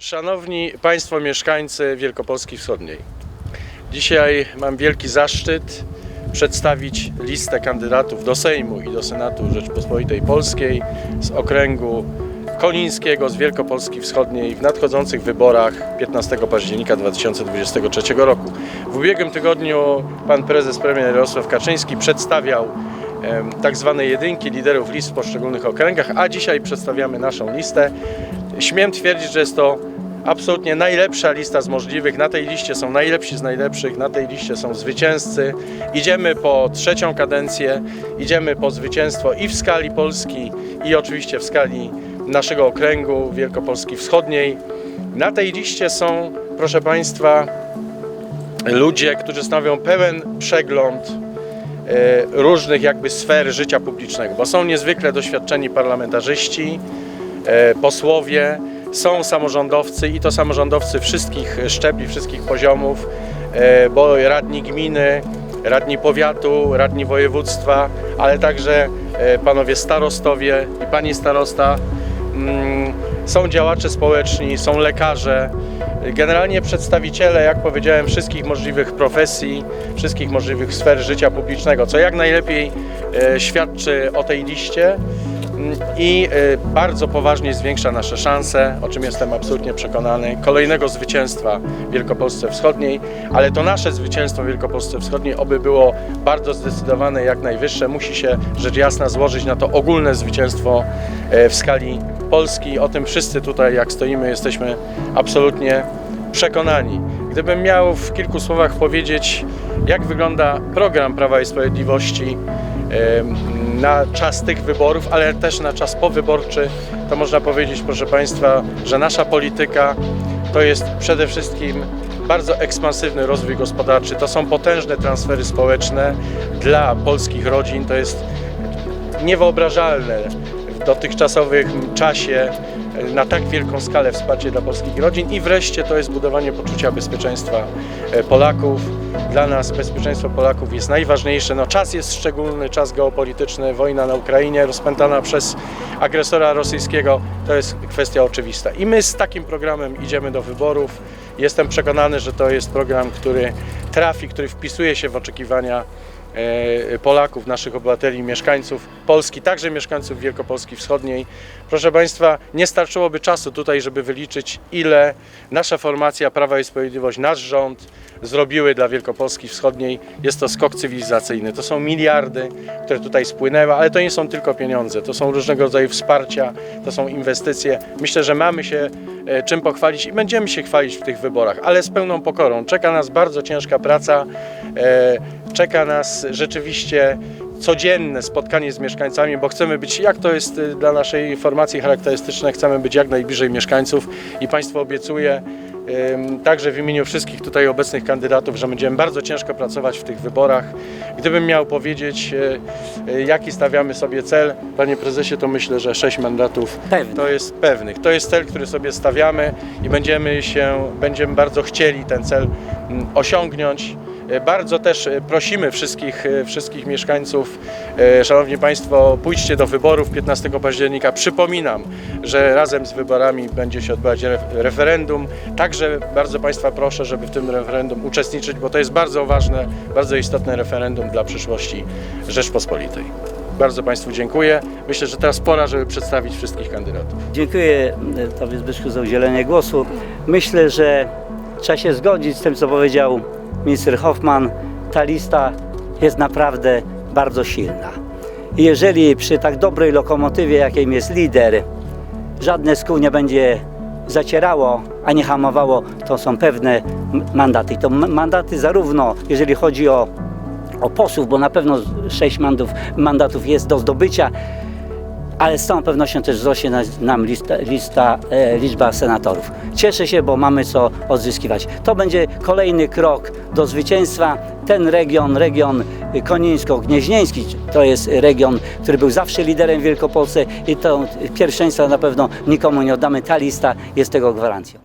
Szanowni Państwo mieszkańcy Wielkopolski Wschodniej. Dzisiaj mam wielki zaszczyt przedstawić listę kandydatów do Sejmu i do Senatu Rzeczpospolitej Polskiej z okręgu konińskiego z Wielkopolski Wschodniej w nadchodzących wyborach 15 października 2023 roku. W ubiegłym tygodniu pan prezes premier Jarosław Kaczyński przedstawiał tak zwane jedynki liderów list w poszczególnych okręgach, a dzisiaj przedstawiamy naszą listę. Śmiem twierdzić, że jest to absolutnie najlepsza lista z możliwych. Na tej liście są najlepsi z najlepszych, na tej liście są zwycięzcy. Idziemy po trzecią kadencję, idziemy po zwycięstwo i w skali Polski, i oczywiście w skali naszego okręgu Wielkopolski Wschodniej. Na tej liście są, proszę Państwa, ludzie, którzy stanowią pełen przegląd e, różnych jakby sfer życia publicznego, bo są niezwykle doświadczeni parlamentarzyści, e, posłowie, są samorządowcy i to samorządowcy wszystkich szczebli, wszystkich poziomów, e, bo radni gminy, radni powiatu, radni województwa, ale także e, panowie starostowie i pani starosta. Mm, Są działacze społeczni, są lekarze, generalnie przedstawiciele, jak powiedziałem, wszystkich możliwych profesji, wszystkich możliwych sfer życia publicznego, co jak najlepiej e, świadczy o tej liście i e, bardzo poważnie zwiększa nasze szanse, o czym jestem absolutnie przekonany, kolejnego zwycięstwa w Wielkopolsce Wschodniej, ale to nasze zwycięstwo w Wielkopolsce Wschodniej, oby było bardzo zdecydowane, jak najwyższe, musi się rzecz jasna złożyć na to ogólne zwycięstwo e, w skali Polski. O tym wszyscy tutaj, jak stoimy, jesteśmy absolutnie przekonani. Gdybym miał w kilku słowach powiedzieć, jak wygląda program Prawa i Sprawiedliwości na czas tych wyborów, ale też na czas powyborczy, to można powiedzieć, proszę Państwa, że nasza polityka to jest przede wszystkim bardzo ekspansywny rozwój gospodarczy, to są potężne transfery społeczne dla polskich rodzin, to jest niewyobrażalne w dotychczasowym czasie na tak wielką skalę wsparcie dla polskich rodzin i wreszcie to jest budowanie poczucia bezpieczeństwa e, Polaków. Dla nas bezpieczeństwo Polaków jest najważniejsze. No, czas jest szczególny, czas geopolityczny, wojna na Ukrainie rozpętana przez agresora rosyjskiego, to jest kwestia oczywista. I my z takim programem idziemy do wyborów. Jestem przekonany, że to jest program, który trafi, który wpisuje się w oczekiwania Polaków, naszych obywateli, mieszkańców Polski, także mieszkańców Wielkopolski Wschodniej. Proszę Państwa, nie starczyłoby czasu tutaj, żeby wyliczyć, ile nasza formacja Prawa i Sprawiedliwość, nasz rząd zrobiły dla Wielkopolski Wschodniej. Jest to skok cywilizacyjny. To są miliardy, które tutaj spłynęły, ale to nie są tylko pieniądze, to są różnego rodzaju wsparcia, to są inwestycje. Myślę, że mamy się e, czym pochwalić i będziemy się chwalić w tych wyborach, ale z pełną pokorą. Czeka nas bardzo ciężka praca, e, czeka nas rzeczywiście codzienne spotkanie z mieszkańcami, bo chcemy być, jak to jest y, dla naszej formacji charakterystyczne, chcemy być jak najbliżej mieszkańców i Państwu obiecuję, także w imieniu wszystkich tutaj obecnych kandydatów, że będziemy bardzo ciężko pracować w tych wyborach. Gdybym miał powiedzieć, y, y, jaki stawiamy sobie cel, Panie Prezesie, to myślę, że sześć mandatów Pewny. to jest pewnych. To jest cel, który sobie stawiamy i będziemy się, będziemy bardzo chcieli ten cel mm, osiągnąć. E, Bardzo też e, prosimy wszystkich, e, wszystkich mieszkańców, Szanowni Państwo, pójdźcie do wyborów 15 października. Przypominam, że razem z wyborami będzie się odbywać ref- referendum. Także bardzo Państwa proszę, żeby w tym referendum uczestniczyć, bo to jest bardzo ważne, bardzo istotne referendum dla przyszłości Rzeczpospolitej. Bardzo Państwu dziękuję. Myślę, że teraz pora, żeby przedstawić wszystkich kandydatów. Dziękuję Tobie Zbyszku za udzielenie głosu. Myślę, że trzeba się zgodzić z tym, co powiedział minister Hoffman. Ta lista jest naprawdę bardzo silna. Jeżeli przy tak dobrej lokomotywie, jakim jest lider, żadne z kół nie będzie zacierało, a nie hamowało, to są pewne mandaty. I to mandaty zarówno, jeżeli chodzi o, o posłów, bo na pewno sześć mandatów jest do zdobycia, ale z całą pewnością też wzrośnie na- nam lista, lista, e, liczba senatorów. Cieszę się, bo mamy co odzyskiwać. To będzie kolejny krok do zwycięstwa. Ten region, region konińsko-gnieźnieński, to jest region, który był zawsze liderem w Wielkopolsce i to pierwszeństwa na pewno nikomu nie oddamy. Ta lista jest tego gwarancją.